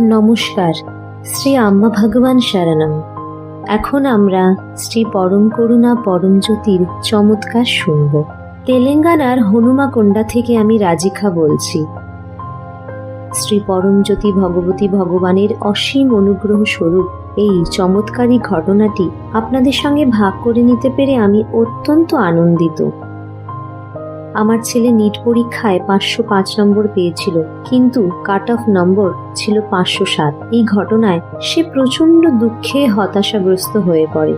নমস্কার, শ্রী আম্মা ভগবান শরণম। এখন আমরা শ্রী পরম করুণা পরম জ্যোতির চমৎকার শুনব। তেলেঙ্গানার হনুমাকোন্ডা থেকে আমি রাজিখা বলছি। শ্রী পরমজ্যোতি ভগবতী ভগবানের অসীম অনুগ্রহ স্বরূপ এই চমৎকারী ঘটনাটি আপনাদের সঙ্গে ভাগ করে নিতে পেরে আমি অত্যন্ত আনন্দিত। আমার ছেলে নিট পরীক্ষায় পাঁচশো পাঁচ নম্বর পেয়েছিল, কিন্তু কাট অফ নম্বর ছিল পাঁচশো সাত। এই ঘটনায় সে প্রচণ্ড দুঃখে হতাশাগ্রস্ত হয়ে পড়ে।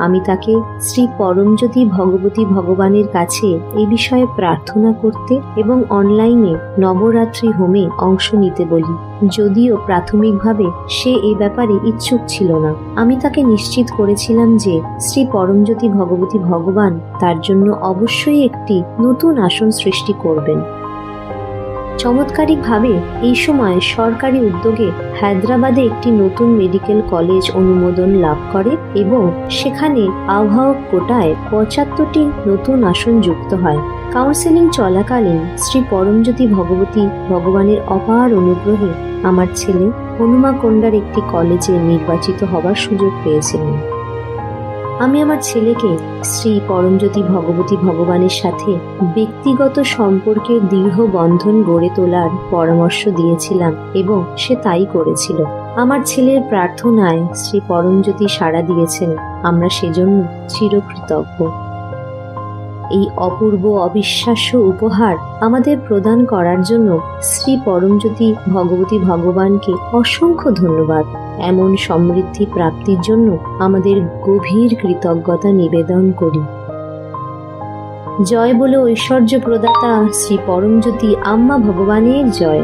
আমি তাকে শ্রী পরমজ্যোতি ভগবতী ভগবানের কাছে এই বিষয়ে প্রার্থনা করতে এবং অনলাইনে নবরাত্রি হোমে অংশ নিতে বলি। যদিও প্রাথমিকভাবে সে এ ব্যাপারে ইচ্ছুক ছিল না। আমি তাকে নিশ্চিত করেছিলাম যে শ্রী পরমজ্যোতি ভগবতী ভগবান তার জন্য অবশ্যই একটি নতুন আসন সৃষ্টি করবেন। চমৎকারিকভাবে এই সময় সরকারি উদ্যোগে হায়দ্রাবাদে একটি নতুন মেডিকেল কলেজ অনুমোদন লাভ করে এবং সেখানে আহ্বায়ক কোটায় পঁচাত্তরটি নতুন আসন যুক্ত হয়। কাউন্সেলিং চলাকালীন শ্রী পরমজ্যোতি ভগবতী ভগবানের অপার অনুগ্রহে আমার ছেলে হনুমাকোন্ডার একটি কলেজে নির্বাচিত হবার সুযোগ পেয়েছিলেন। আমি আমার ছেলেকে শ্রী পরমজ্যোতি ভগবতী ভগবানের সাথে ব্যক্তিগত সম্পর্কের দীর্ঘ বন্ধন গড়ে তোলার পরামর্শ দিয়েছিলাম এবং সে তাই করেছিল। আমার ছেলের প্রার্থনায় শ্রী পরমজ্যোতি সাড়া দিয়েছেন। আমরা সেজন্য চিরকৃতজ্ঞ। এই অপূর্ব অবিশ্বাস্য উপহার আমাদের প্রদান করার জন্য শ্রী পরমজ্যোতি ভগবতী ভগবানকে অসংখ্য ধন্যবাদ। এমন সমৃদ্ধি প্রাপ্তির জন্য আমাদের গভীর কৃতজ্ঞতা নিবেদন করি। জয় বলে ঐশ্বর্য প্রদাতা শ্রী পরমজ্যোতি আম্মা ভগবানের জয়।